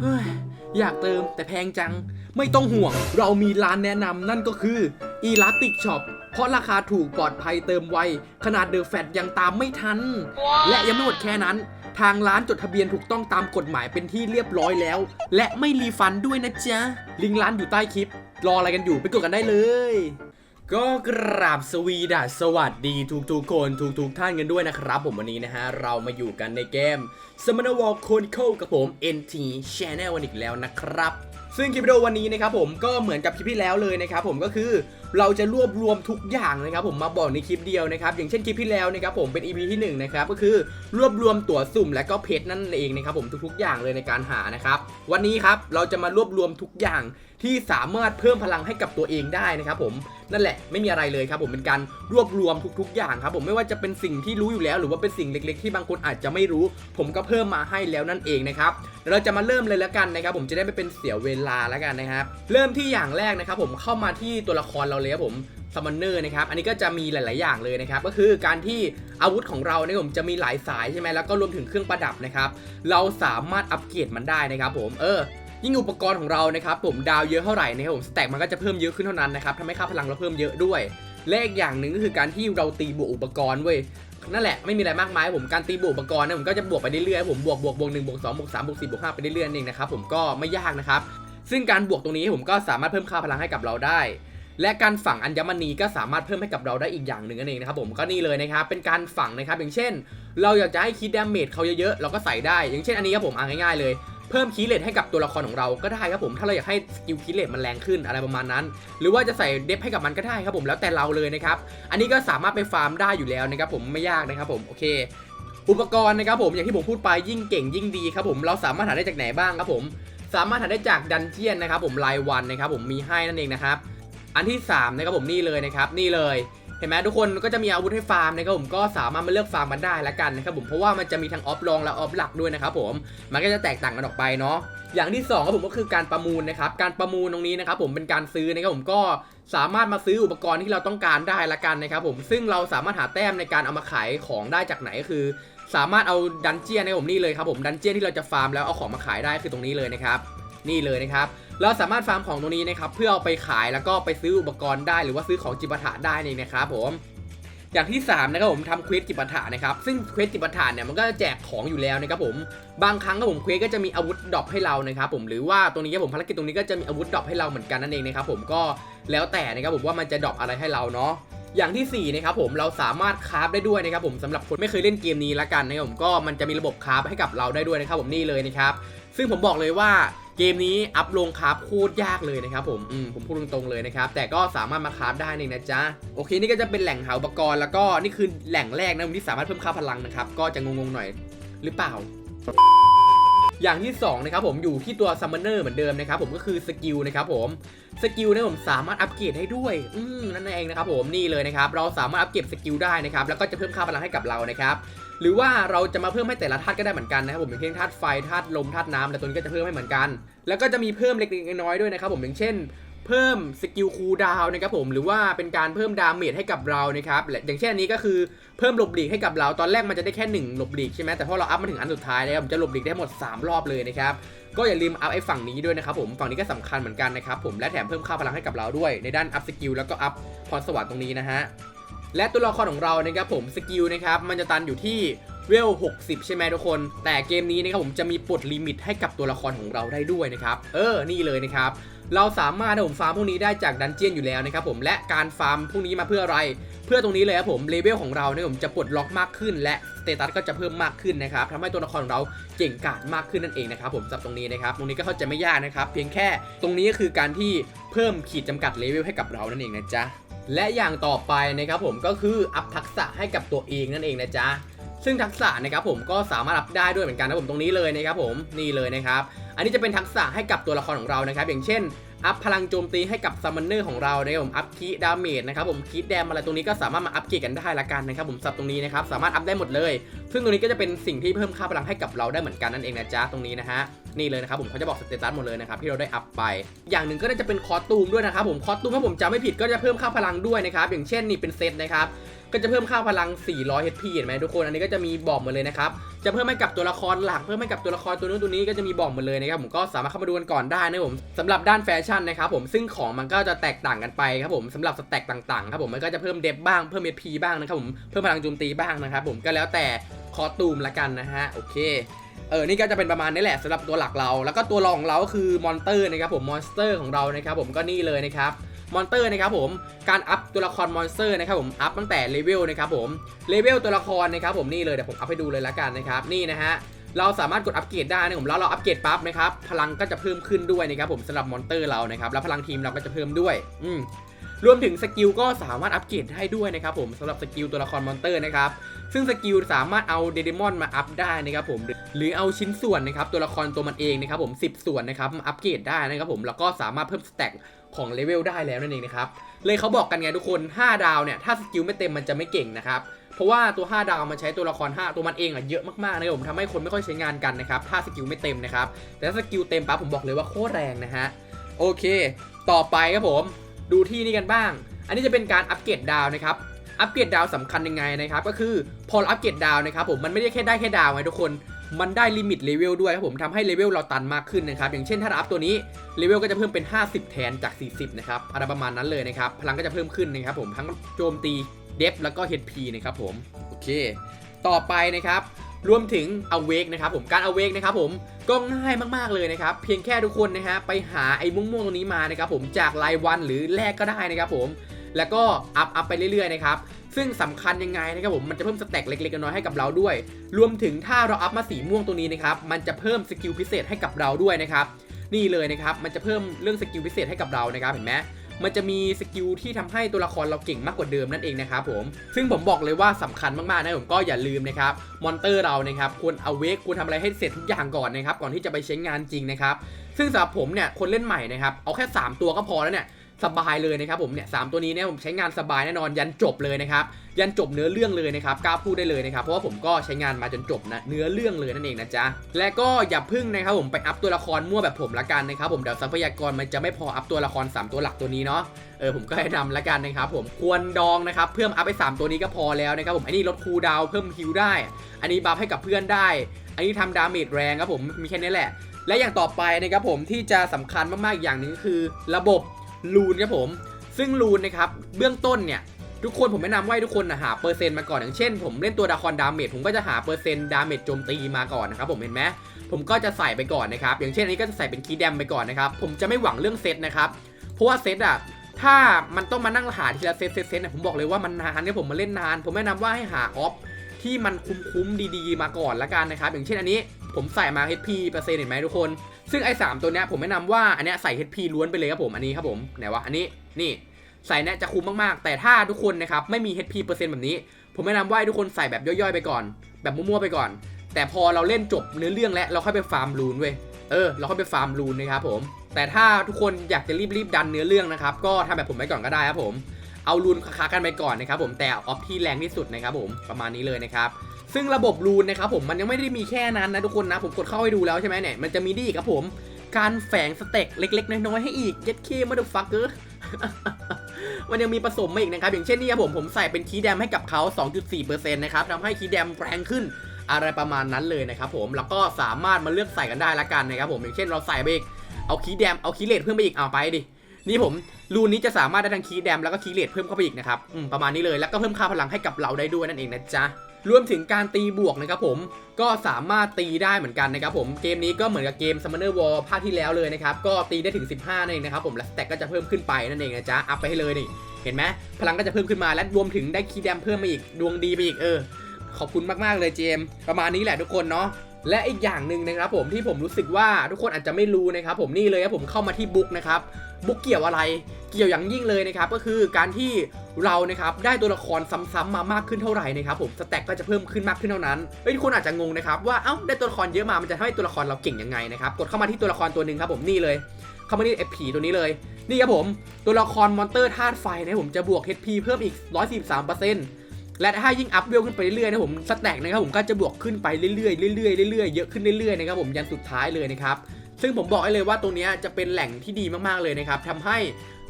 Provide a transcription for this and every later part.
เฮ้ยอยากเติมแต่แพงจัง ไม่ต้องห่วง เรามีร้านแนะนำนั่นก็คือ Elastic Shop เพราะราคาถูกปลอดภัยเติมไว ขนาดเดอะแฟตยังตามไม่ทัน และยังไม่หมดแค่นั้น ทางร้านจดทะเบียนถูกต้องตามกฎหมายเป็นที่เรียบร้อยแล้ว และไม่รีฟันด้วยนะจ๊ะ ลิงก์ร้านอยู่ใต้คลิป รออะไรกันอยู่ไปกดกันได้เลย ก็กราบสวีดัสสวัสดีทุกทุกๆคนทุกทุกๆท่านกันด้วยนะครับ ผมวันนี้นะฮะ เรามาอยู่กันในเกม s m m o n e r War Chronicle กับผม NT Channel วันอีกแล้วนะครับ ซึ่งคลิปวิดีโอวันนี้นะครับผมก็เหมือนกับคลิปที่แล้วเลยนะครับผมก็คือเราจะรวบรวมทุกอย่างนะครับผมมาบอกในคลิปเดียวนะครับอย่างเช่นคลิปที่แล้วนะครับผมเป็น EP ที่หนึ่งนะครับก็คือรวบรวมตั๋วสุ่มและก็เพชรนั่นเองนะครับผมทุกๆอย่างเลยในการหานะครับวันนี้ครับเราจะมารวบรวมทุกอย่าง ที่สามารถเพิ่มพลังให้กับตัวเองได้นะครับผมนั่นแหละไม่มีอะไรเลยครับผมเป็นการรวบรวมทุก ๆ อย่างครับผมไม่ว่าจะเป็นสิ่งที่รู้อยู่แล้ว หรือว่าเป็นสิ่งเล็ก ๆ ที่บางคนอาจจะไม่รู้ ผมก็เพิ่มมาให้แล้วนั่นเองนะครับเดี๋ยวเราจะมาเริ่มเลยแล้วกันนะครับผมจะได้ไม่เป็นเสียเวลาแล้วกันนะครับเริ่มที่อย่างแรกนะครับผมเข้ามาที่ตัวละครเราเลยครับผมซัมมอนเนอร์นะครับ อันนี้ก็จะมีหลาย ๆ อย่างเลยนะครับ ก็คือการที่อาวุธของเราเนี่ยผมจะมีหลายสายใช่ไหมแล้วก็รวมถึงเครื่องประดับนะครับ เราสามารถอัปเกรดมันได้นะครับผม เออ ยิ่งอุปกรณ์ของเรานะครับผมดาวเยอะเท่าไหร่นะครับผมสแต็กมันก็จะเพิ่มเยอะขึ้นเท่านั้นนะครับทำให้ค่าพลังเราเพิ่มเยอะด้วยและอีกอย่างหนึ่งก็คือการที่เราตีบวกอุปกรณ์เว้ยนั่นแหละไม่มีอะไรมากมายผมการตีบวกอุปกรณ์เนี่ยผมก็จะบวกไปเรื่อยๆผมบวกบวกบวกหนึ่งบวกสองบวกสามบวกสี่บวกห้าไปเรื่อยๆเองนะครับผมก็ไม่ยากนะครับซึ่งการบวกตรงนี้ผมก็สามารถเพิ่มค่าพลังให้กับเราได้ และการฝังอัญมณีก็สามารถเพิ่มให้กับเราได้อีกอย่างหนึ่งนั่นเองนะครับผมก็นี่เลยนะครับเป็นการฝังนะครับอย่างเช่น เราอยากจะให้คีดดาเมจเขาเยอะๆเราก็ใส่ได้ อย่างเช่นอันนี้ครับผมอ่าง่ายๆเลย เพิ่มคีเลตให้กับตัวละครของเราก็ได้ครับผม ถ้าเราอยากให้สกิลคีเลตมันแรงขึ้นอะไรประมาณนั้น หรือว่าจะใส่เดฟให้กับมันก็ได้ครับผมแล้วแต่เราเลยนะครับ อันนี้ก็สามารถไปฟาร์มได้อยู่แล้วนะครับผมไม่ยากนะครับผมโอเค อุปกรณ์นะครับผมอย่างที่ผมพูดไปยิ่งเก่งยิ่งดีครับผมเราสามารถหาได้จากไหนบ้างครับผมสามารถหาได้จากดันเจียนนะครับผมรายวันนะครับผมมีให้นั่นเองนะครับอันที่3นะครับผมนี่เลยนะครับนี่เลย ห็นไหมทุกคนก็จะมีอาวุธให้ฟาร์มนะครับผมก็สามารถมาเลือกฟาร์มมันได้ล้วกันนะครับผมเพราะว่ามันจะมีทั้งออฟรองและออฟหลักด้วยนะครับผมมันก็จะแตกต่างกันออกไปเนาะอย่างที่2ครับผมก็คือการประมูลนะครับการประมูลตรงนี้นะครับผมเป็นการซื้อนะครับผมก็สามารถมาซื้ออุปกรณ์ที่เราต้องการได้ละกันนะครับผมซึ่งเราสามารถหาแต้มในการเอามาขายของได้จากไหนก็คือ สามารถเอาดันเจียนนะครับผมนี่เลยครับผมดันเจียนที่เราจะฟาร์มแล้วเอาของมาขายได้คือตรงนี้เลยนะครับ นี่เลยนะครับเราสามารถฟาร์มของตรงนี้นะครับเพื่อเอาไปขายแล้วก็ไปซื้ออุปกรณ์ได้ หรือว่าซื้อของจิปาถะได้นี่นะครับผมอย่างที่3นะครับผมทำเควสจิปาถะนะครับซึ่งเควสจิปาถะเนี่ยมันก็จะแจกของอยู่แล้วนะครับผมบางครั้งครับผมเควสก็จะมีอาวุธดรอปให้เรานะครับผมหรือว่าตรงนี้ครับผมภารกิจตรงนี้ก็จะมีอาวุธดรอปให้เราเหมือนกันนั่นเองนะครับผมก็แล้วแต่นะครับผมว่ามันจะดรอปอะไรให้เราเนาะอย่างที่สี่นะครับผมเราสามารถคราฟได้ด้วยนะครับผมสำหรับคนไม่เคยเล่นเกมนี้ละกันนะครับผมก็มันจะมีระบบคราฟให้กับเราได้ด้วยนะครับผมนี่เลยนะครับซึ่งผมบอกเลยว่า เกมนี้อัพลงคราฟโคตรยากเลยนะครับผมอืมผมพูดตรงๆเลยนะครับ แต่ก็สามารถมาคราฟได้นี่นะจ๊ะ โอเค นี่ก็จะเป็นแหล่งหาอุปกรณ์แล้วก็นี่คือแหล่งแรกนะที่สามารถเพิ่มค่าพลังนะครับ ก็จะงงๆหน่อยหรือเปล่าอย่างที่สองนะครับผมอยู่ที่ตัวซัมมอนเนอร์เหมือนเดิมนะครับผมก็คือสกิลนะครับผมสกิลเนี่ยผมสามารถอัปเกรดให้ด้วย อืมนั่นเองนะครับผมนี่เลยนะครับ เราสามารถอัปเกรดสกิลได้นะครับแล้วก็จะเพิ่มค่าพลังให้กับเรานะครับ หรือว่าเราจะมาเพิ่มให้แต่ละธาตุก็ได้เหมือนกันนะครับผมอย่างเช่นธาตุไฟธาตุลมธาตุน้ำแต่ตัวนี้ก็จะเพิ่มให้เหมือนกัน แล้วก็จะมีเพิ่มเล็กๆน้อยๆด้วยนะครับผมอย่างเช่นเพิ่มสกิลคูลดาวนะครับผมหรือว่าเป็นการเพิ่มดาเมจให้กับเรานะครับและอย่างเช่นอันนี้ก็คือเพิ่มหลบหลีกให้กับเราตอนแรกมันจะได้แค่หนึ่งหลบหลีกใช่ไหมแต่พอเราอัพมาถึงอันสุดท้ายแล้วผมจะหลบหลีกได้หมด 3 รอบเลยนะครับก็อย่าลืมอัพไอ้ฝั่งนี้ด้วยนะครับผมฝั่งนี้ก็สำคัญเหมือนกันนะครับผมและแถมเพิ่มค่าพลังให้กับเราด้วย ในด้านอัพสกิลแล้วก็อัพพรสวรรค์ตรงนี้นะฮะ และตัวละครของเรานะครับผมสกิลนะครับมันจะตันอยู่ที่เวล 60 ใช่ไหมทุกคน แต่เกมนี้นะครับผมจะมีปลดลิมิตให้กับตัวละครของเราได้ด้วยนะครับ เออ นี่เลยนะครับ เราสามารถผมฟาร์มพวกนี้ได้จากดันเจียนอยู่แล้วนะครับผม และการฟาร์มพวกนี้มาเพื่ออะไร เพื่อตรงนี้เลยครับผม เลเวลของเราเนี่ยผมจะปลดล็อกมากขึ้น และสเตตัสก็จะเพิ่มมากขึ้นนะครับทำให้ตัวละครของเราเก่งกาจมากขึ้นนั่นเองนะครับผมสำหรับตรงนี้นะครับ ตรงนี้ก็เข้าใจไม่ยากนะครับ เพียงแค่ตรงนี้ก็คือการที่เพิ่มขีดจำกัดเลเวลให้กับเรานั่นเองนะจ๊ะ และอย่างต่อไปนะครับผมก็คืออัพทักษะให้กับตัวเองนั่นเองนะจ๊ะซึ่งทักษะนะครับผมก็สามารถอัพได้ด้วยเหมือนกันนะผมตรงนี้เลยนะครับผมนี่เลยนะครับ อันนี้จะเป็นทักษะให้กับตัวละครของเรานะครับ อย่างเช่นอัพพลังโจมตีให้กับซัมมอนเนอร์ของเรานะครับผมอัพคีดาเมจนะครับผมคีดแดมอะไรตรงนี้ก็สามารถมาอัพเกรดกันได้ละกันนะครับผมสับตรงนี้นะครับสามารถอัพได้หมดเลย ซึ่งตรงนี้ก็จะเป็นสิ่งที่เพิ่มค่าพลังให้กับเราได้เหมือนกันนั่นเองนะจ๊ะตรงนี้นะฮะ นี่เลยนะครับผมเขาจะบอกสเตตัสหมดเลยนะครับที่เราได้อัพไป อย่างหนึ่งก็น่าจะเป็นคอสตูมด้วยนะครับผมคอสตูมถ้าผมจำไม่ผิดก็จะเพิ่มค่าพลังด้วยนะครับอย่างเช่นนี่เป็นเซตนะครับก็จะเพิ่มค่าพลัง 400 HP เห็นไหมทุกคน อันนี้ก็จะมีบอกหมดเลยนะครับ จะเพิ่มให้กับตัวละครหลัก เพิ่มให้กับตัวละครตัวนู้นตัวนี้ก็จะมีบอกหมดเลยนะครับ ผมก็สามารถเข้ามาดูกันก่อนได้นะครับผมสำหรับด้านแฟชั่นนะครับผม ซึ่งของมันก็จะแตกต่างกันไปครับผมสำหรับสแต็กต่างๆครับผม มันก็จะเพิ่มเดฟบ้าง เพิ่ม HP บ้างนะครับผม เพิ่มพลังโจมตีบ้างนะครับผม ก็แล้วแต่คอตูมละกันนะฮะ โอเค เออนี่ก็จะเป็นประมาณนี้แหละสำหรับตัวหลักเรา แล้วก็ตัวรองของเราก็คือมอนเตอร์นะครับผมมอนสเตอร์ของเรานะครับผมก็นี่เลยนะครับมอนเตอร์นะครับผมการอัพตัวละครมอนสเตอร์นะครับผมอัพตั้งแต่เลเวลนะครับผมเลเวลตัวละครนะครับผมนี่เลยเดี๋ยวผมอัพให้ดูเลยละกันนะครับนี่นะฮะเราสามารถกดอัปเกรดได้นะผมแล้วเราอัปเกรดปั๊บนะครับพลังก็จะเพิ่มขึ้นด้วยนะครับผมสำหรับมอนเตอร์เรานะครับแล้วพลังทีมเราก็จะเพิ่มด้วยอืม รวมถึงสกิลก็สามารถอัปเกรดได้ด้วยนะครับผมสำหรับสกิลตัวละครมอนเตอร์นะครับซึ่งสกิลสามารถเอาเดเดมอนมาอัพได้นะครับผมหรือเอาชิ้นส่วนนะครับตัวละครตัวมันเองนะครับผม10 ส่วนนะครับมาอัปเกรดได้นะครับผมแล้วก็สามารถเพิ่มสแต็กของเลเวลได้แล้วนั่นเองนะครับเลยเขาบอกกันไงทุกคน 5 ดาวเนี่ยถ้าสกิลไม่เต็มมันจะไม่เก่งนะครับเพราะว่าตัว 5 ดาวมันใช้ตัวละคร 5 ตัวมันเองอะเยอะมากๆนะครับผมทำให้คนไม่ค่อยใช้งานกันนะครับถ้าสกิลไม่เต็มนะครับแต่ถ้าสกิลเต็มปั๊บผมบอกเลยว่าโคตรแรงนะฮะโอเค ต่อไปครับผม ดูที่นี่กันบ้าง อันนี้จะเป็นการอัปเกรดดาวนะครับอัปเกรดดาวสำคัญยังไงนะครับก็คือพออัปเกรดดาวนะครับผมมันไม่ได้แค่ได้แค่ดาวไงทุกคนมันได้ลิมิตเลเวลด้วยครับผมทำให้เลเวลเราตันมากขึ้นนะครับอย่างเช่นถ้าเราอัพตัวนี้เลเวลก็จะเพิ่มเป็น 50 แทนจาก 40 นะครับอะไรประมาณนั้นเลยนะครับพลังก็จะเพิ่มขึ้นนะครับผมทั้งโจมตีเดฟแล้วก็ HP นะครับผมโอเค ต่อไปนะครับรวมถึง awake นะครับผมการ awake นะครับผม ก็ง่ายมากๆเลยนะครับ เพียงแค่ทุกคนนะฮะไปหาไอ้ม่วงๆตรงนี้มานะครับผมจากรายวันหรือแลกก็ได้นะครับผมแล้วก็อัพอัพไปเรื่อยๆนะครับซึ่งสำคัญยังไงนะครับผมมันจะเพิ่มสแต็กเล็กๆน้อยๆให้กับเราด้วย รวมถึงถ้าเราอัพมาสีม่วงตรงนี้นะครับมันจะเพิ่มสกิลพิเศษให้กับเราด้วยนะครับนี่เลยนะครับมันจะเพิ่มเรื่องสกิลพิเศษให้กับเรานะครับเห็นไหม มันจะมีสกิลที่ทำให้ตัวละครเราเก่งมากกว่าเดิมนั่นเองนะครับผม ซึ่งผมบอกเลยว่าสำคัญมากๆนะผมก็อย่าลืมนะครับมอนเตอร์เรานะครับควรเอาเวกควรทำอะไรให้เสร็จทุกอย่างก่อนนะครับก่อนที่จะไปใช้งานจริงนะครับซึ่งสำหรับผมเนี่ยคนเล่นใหม่นะครับเอาแค่ 3 ตัวก็พอแล้วเนี่ย สบายเลยนะครับผมเนี่ยสามตัวนี้เนี่ยผมใช้งานสบายแน่นอนยันจบเลยนะครับยันจบเนื้อเรื่องเลยนะครับกล้าพูดได้เลยนะครับเพราะว่าผมก็ใช้งานมาจนจบนะเนื้อเรื่องเลยนั่นเองนะจ๊ะและก็อย่าพึ่งนะครับผมไปอัพตัวละครมั่วแบบผมละกันนะครับผมเดี๋ยวทรัพยากรมันจะไม่พออัพตัวละคร 3 ตัวหลักตัวนี้เนาะเออผมก็แนะนำละกันนะครับผมควรดองนะครับเพิ่มอัพไป 3 ตัวนี้ก็พอแล้วนะครับผมอันนี้ลดคูลดาวเพิ่มฮิลได้ อันนี้บัฟให้กับเพื่อนได้ อันนี้ทำดาเมจแรงครับผมมีแค่นี้แหละ และอย่างต่อไปนะครับผมที่จะสำคัญมากๆอย่างหนึ่งคือ ระบบ ลูนครับผม ซึ่งลูนนะครับเบื้องต้นเนี่ยทุกคนผมแนะนำว่าให้ทุกคนนะหาเปอร์เซ็นต์มาก่อนอย่างเช่น ผมเล่นตัวดาคอนดาเมจผมก็จะหาเปอร์เซ็นต์ดาเมจโจมตีมาก่อนนะครับผมเห็นไหมผมก็จะใส่ไปก่อนนะครับอย่างเช่นอันนี้ก็จะใส่เป็นคีย์แดมไปก่อนนะครับผมจะไม่หวังเรื่องเซตนะครับเพราะว่าเซตอะถ้ามันต้องมานั่งหาทีละเซตเซตเซตเนี่ยผมบอกเลยว่ามันนานเนี่ยผมมาเล่นนาน ผมแนะนำว่าให้หาออฟที่มันคุ้มๆดีๆ มาก่อนละกันนะครับอย่างเช่นอันนี้ผมใส่มา HP เปอร์เซ็นต์เห็นไหมทุกคนซึ่งไอ้สามตัวเนี้ยผมแนะนำว่าอันเนี้ยใส่ HP ล้วนไปเลยครับผมอันนี้ครับผมไหนวะอันนี้นี่ใส่เนี่ยจะคุ้มมากๆ แต่ถ้าทุกคนนะครับไม่มี HP เปอร์เซ็นต์แบบนี้ ผมแนะนำว่าให้ทุกคนใส่แบบย่อยๆไปก่อน แบบมั่วๆไปก่อน แต่พอเราเล่นจบเนื้อเรื่องแล้วเราค่อยไปฟาร์มรูนเว้ยเออเราค่อยไปฟาร์มรูนนะครับผมแต่ถ้าทุกคนอยากจะรีบๆดันเนื้อเรื่องนะครับก็ทำแบบผมไปก่อนก็ได้ครับผม เอารูนค้ากันไปก่อนนะครับผมแต่ออฟที่แรงที่สุดนะครับผมประมาณนี้เลยนะครับซึ่งระบบรูนนะครับผมมันยังไม่ได้มีแค่นั้นนะทุกคนนะผมกดเข้าให้ดูแล้วใช่ไหมเนี่ยมันจะมีดีอีกครับผม การแฝงสเต็กเล็ก ๆ น้อยๆให้อีกเย็ดเคมาดูฟักเกอร์มันยังมีผสมมาอีกนะครับ อย่างเช่นนี่ครับผมผมใส่เป็นคีแดมให้กับเขา 2.4%นะครับทำให้คีแดมแรงขึ้นอะไรประมาณนั้นเลยนะครับผมแล้วก็สามารถมาเลือกใส่กันได้ละกันนะครับผมอย่างเช่นเราใส่ไปอีกเอาคีแดมเอาคีเลทเพิ่มไปอีกเอาไปดิ นี่ผมรูนนี้จะสามารถได้ทั้งคีย์แดมแล้วก็คีย์เลทเพิ่มเข้าไปอีกนะครับอืมประมาณนี้เลยแล้วก็เพิ่มค่าพลังให้กับเราได้ด้วยนั่นเองนะจ๊ะรวมถึงการตีบวกนะครับผมก็สามารถตีได้เหมือนกันนะครับผมเกมนี้ก็เหมือนกับเกม Summoner War ภาคที่แล้วเลยนะครับก็ตีได้ถึง 15นั่นเองนะครับผมและสแต็กก็จะเพิ่มขึ้นไปนั่นเองนะจ๊ะอัพไปให้เลยนี่เห็นไหมพลังก็จะเพิ่มขึ้นมาและรวมถึงได้คีย์แดมเพิ่มมาอีกดวงดีไปอีกเออ ขอบคุณมากๆเลยเจมส์ประมาณนี้แหละทุกคนเนาะและอีกอย่างหนึ่งนะครับผมที่ผมรู้สึกว่าทุกคนอาจจะไม่รู้นะครับผมนี่เลยครับผมเข้ามาที่บุ๊กนะครับ บุกเกี่ยวอะไร เกี่ยวอย่างยิ่งเลยนะครับก็คือการที่เรานะครับได้ตัวละครซ้ำๆมามากขึ้นเท่าไหร่นะครับผมสแต็กก็จะเพิ่มขึ้นมากขึ้นเท่านั้นเฮ้ยทุกคนอาจจะงงนะครับว่าเอ้าได้ตัวละครเยอะมามันจะทำให้ตัวละครเราเก่งยังไงนะครับกดเข้ามาที่ตัวละครตัวหนึ่งครับผมนี่เลยเข้ามาที่เอฟผีตัวนี้เลยนี่ครับผมตัวละครมอนเตอร์ธาตุไฟนะผมจะบวก HP เพิ่มอีก 143%และถ้ายิ่งอัพเวลขึ้นไปเรื่อยๆนะผมสแต็กนะครับผมก็จะบวกขึ้นไปเรื่อยๆเรื่อยๆเรื่อยๆเยอะขึ้นเรื่อยๆนะครับผมยันสุดท้ายเลยนะครับ ซึ่งผมบอกให้เลยว่าตรงนี้จะเป็นแหล่งที่ดีมากๆเลยนะครับทำให้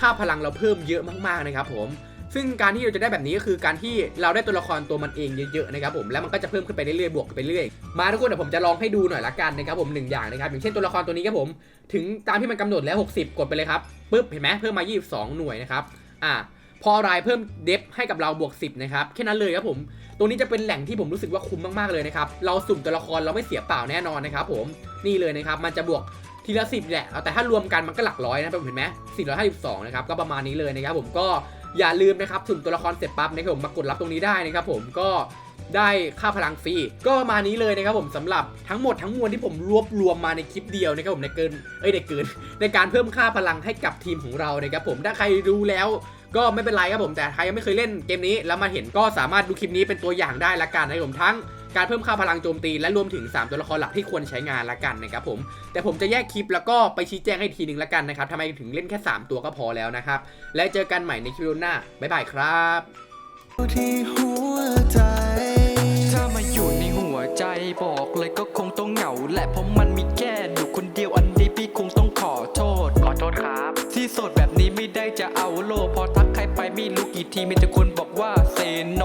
ค่าพลังเราเพิ่มเยอะมากๆนะครับผมซึ่งการที่เราจะได้แบบนี้ก็คือการที่เราได้ตัวละครตัวมันเองเยอะๆนะครับผมแล้วมันก็จะเพิ่มขึ้นไปเรื่อยๆบวกไปเรื่อยมาทุกคนเดี๋ยวผมจะลองให้ดูหน่อยละกันนะครับผมหนึ่งอย่างนะครับอย่างเช่นตัวละครตัวนี้ครับผม ถึงตามที่มันกำหนดแล้ว 60 กดไปเลยครับปึ๊บเห็นไหมเพิ่มมา 22 หน่วยนะครับอ่า พออะไรเพิ่มเดฟให้กับเราบวก 10 นะครับ แค่นั้นเลยครับผมตรงนี้จะเป็นแหล่งที่ผมรู้สึกว่าคุ้มมากๆเลยนะครับ เราสุ่มตัวละครเราไม่เสียเปล่าแน่นอนนะครับผม นี่เลยนะครับ มันจะบวกทีละสิบแหละ แต่ถ้ารวมกันมันก็หลักร้อยนะเห็นไหม452นะครับ ก็ประมาณนี้เลยนะครับผมก็อย่าลืมนะครับสุ่มตัวละครเสร็จปั๊บนะครับผมมากดรับตรงนี้ได้นะครับผมก็ได้ค่าพลังฟรีก็ประมาณนี้เลยนะครับผมสำหรับทั้งหมดทั้งมวลที่ผมรวบรวมมาในคลิปเดียวนะครับผมในเกินเอ้ยในเกินในการเพิ่มค่าพลังให้กับทีมของเรานะครับผมถ้าใครรู้แล้ว ก็ไม่เป็นไรครับผมแต่ใครยังไม่เคยเล่นเกมนี้แล้วมาเห็นก็สามารถดูคลิปนี้เป็นตัวอย่างได้ละกันนะครับผมทั้งการเพิ่มค่าพลังโจมตีและรวมถึง 3 ตัวละครหลักที่ควรใช้งานละกันนะครับผม แต่ผมจะแยกคลิปแล้วก็ไปชี้แจงให้ทีหนึ่งละกันนะครับทำไมถึงเล่นแค่ 3 ตัวก็พอแล้วนะครับ และเจอกันใหม่ในคลิปหน้า บ๊ายบายครับที่หัวใจถ้ามาอยู่ในหัวใจบอกเลยก็คงต้องเหงาแหละเพราะมันมีแค่อยู่คนเดียวอันนี้พี่คงต้องขอโทษ ขอโทษครับ ที่โสดแบบนี้ไม่ได้จะเอาโลพอ ไปไม่รู้กี่ทีมีแต่คนบอกว่าเซโน